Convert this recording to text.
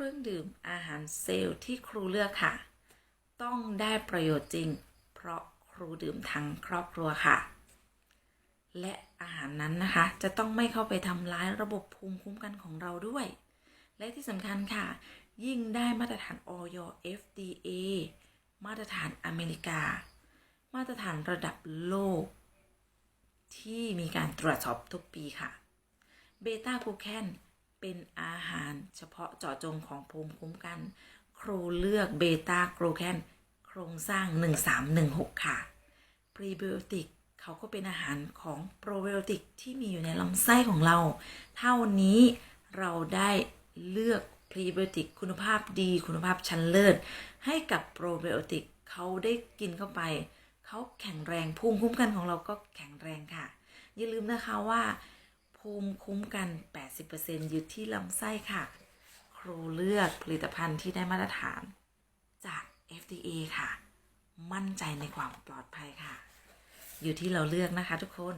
รื่องดื่มอาหารเซลล์ที่ครูเลือกค่ะ ต้องได้ประโยชน์จริง เพราะครูดื่มทั้งครอบครัวค่ะ และอาหารนั้นนะคะ จะต้องไม่เข้าไปทำร้ายระบบภูมิคุ้มกันของเราด้วย และที่สำคัญค่ะ ยิ่งได้มาตรฐานออย FDA มาตรฐานอเมริกา มาตรฐานระดับโลก ที่มีการตรวจสอบทุกปีค่ะเบต้ากูแคน เป็นอาหารเฉพาะเจาะจงของภูมิคุ้มกัน ครูเลือกเบต้ากลูแคนโครงสร้าง 1316 ค่ะพรีไบโอติกเขาก็เป็นอาหารของโปรไบโอติกที่มีอยู่ในลำไส้ของเรา เท่านี้เราได้เลือกพรีไบโอติกคุณภาพดีคุณภาพชั้นเลิศ ให้กับโปรไบโอติกเขาได้กินเข้าไป เขาแข็งแรงภูมิคุ้มกันของเราก็แข็งแรงค่ะ อย่าลืมนะคะว่า ภูมิคุ้มกัน 80%อยู่ที่ลำไส้ค่ะ ครูเลือกผลิตภัณฑ์ที่ได้มาตรฐาน จาก FDA ค่ะ มั่นใจในความปลอดภัยค่ะ อยู่ที่เราเลือกนะคะทุกคน